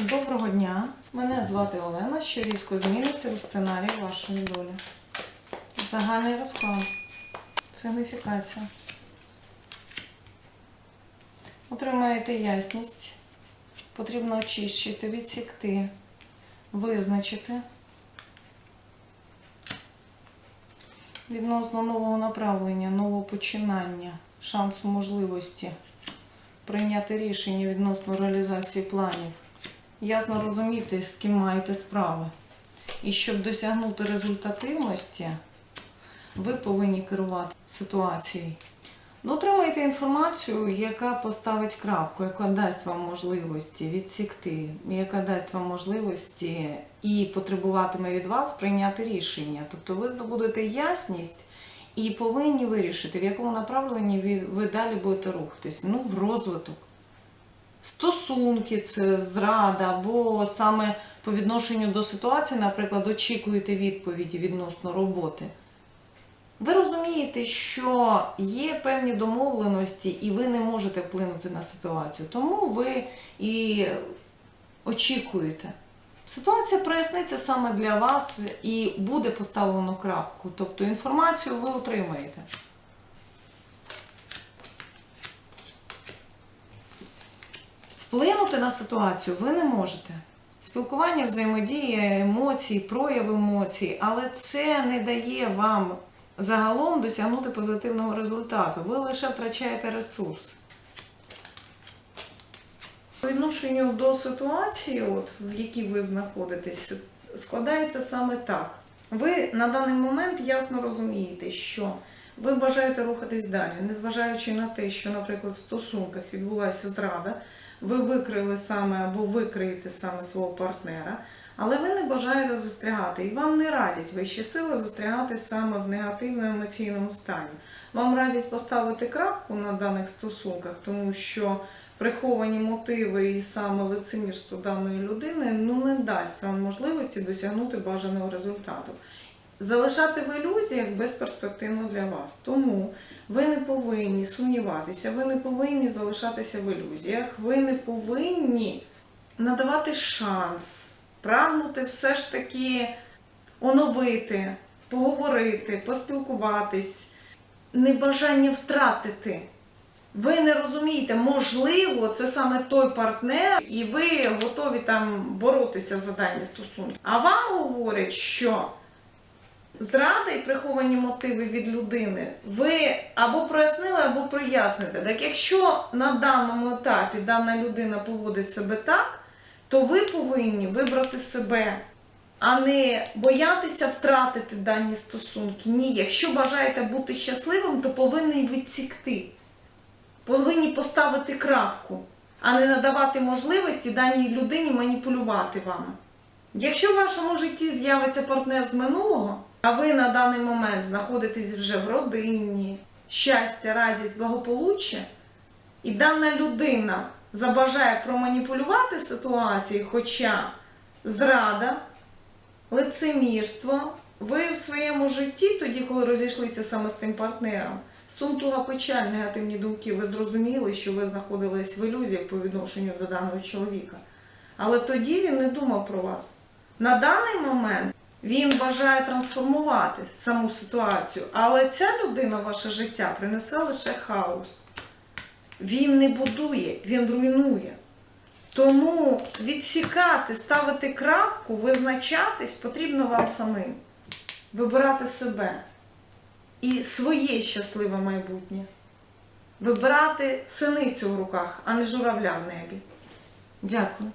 Доброго дня! Мене звати Олена, що різко зміниться у сценарії вашої долі. Загальний розклад. Сигніфікація. Отримаєте ясність. Потрібно очищити, відсікти, визначити. Відносно нового направлення, нового починання, шансу можливості прийняти рішення відносно реалізації планів. Ясно розуміти, з ким маєте справи. І щоб досягнути результативності, ви повинні керувати ситуацією. Ну, Отримайте інформацію, яка поставить крапку, яка дасть вам можливості відсікти, яка дасть вам можливості і потребуватиме від вас прийняти рішення. Тобто ви здобудете ясність і повинні вирішити, в якому направленні ви, далі будете рухатись. Ну, в розвиток. Стосунки, це зрада, або саме по відношенню до ситуації, наприклад, очікуєте відповіді відносно роботи. Ви розумієте, що є певні домовленості, і ви не можете вплинути на ситуацію. Тому ви і очікуєте. Ситуація проясниться саме для вас і буде поставлено крапку. Тобто інформацію ви отримаєте. Вплинути на ситуацію ви не можете. Спілкування, взаємодія, емоції, прояв емоцій, але це не дає вам загалом досягнути позитивного результату. Ви лише втрачаєте ресурс. По відношенню до ситуації, от, в якій ви знаходитесь, складається саме так. Ви на даний момент ясно розумієте, що ви бажаєте рухатись далі, незважаючи на те, що, наприклад, в стосунках відбулася зрада, ви викрили саме або викриєте саме свого партнера, але ви не бажаєте застрягати. І вам не радять вищі сили застрягати саме в негативному емоційному стані. Вам радять поставити крапку на даних стосунках, тому що приховані мотиви і саме лицемірство даної людини ну не дасть вам можливості досягнути бажаного результату. Залишати в ілюзіях безперспективно для вас. Тому повинні сумніватися, ви не повинні залишатися в ілюзіях, ви не повинні надавати шанс, прагнути все ж таки оновити, поговорити, поспілкуватись, небажання втратити. Ви не розумієте, можливо, це саме той партнер, і ви готові там боротися за дані стосунки. А вам говорять, що зрада і приховані мотиви від людини ви або прояснили, або проясните. Так якщо на даному етапі дана людина поводить себе так, то ви повинні вибрати себе, а не боятися втратити дані стосунки. Ні, якщо бажаєте бути щасливим, то повинні відсікти. Повинні поставити крапку, а не надавати можливості даній людині маніпулювати вами. Якщо в вашому житті з'явиться партнер з минулого, а ви на даний момент знаходитесь вже в родині, щастя, радість, благополуччя, і дана людина забажає проманіпулювати ситуацію, хоча зрада, лицемірство, ви в своєму житті, тоді, коли розійшлися саме з тим партнером, сум, туга, печаль, негативні думки, ви зрозуміли, що ви знаходились в ілюзіях по відношенню до даного чоловіка. Але тоді він не думав про вас. На даний момент він бажає трансформувати саму ситуацію, але ця людина ваше життя принесе лише хаос. Він не будує, він руйнує. Тому відсікати, ставити крапку, визначатись потрібно вам самим. Вибирати себе і своє щасливе майбутнє. Вибирати синицю в руках, а не журавля в небі. Дякую.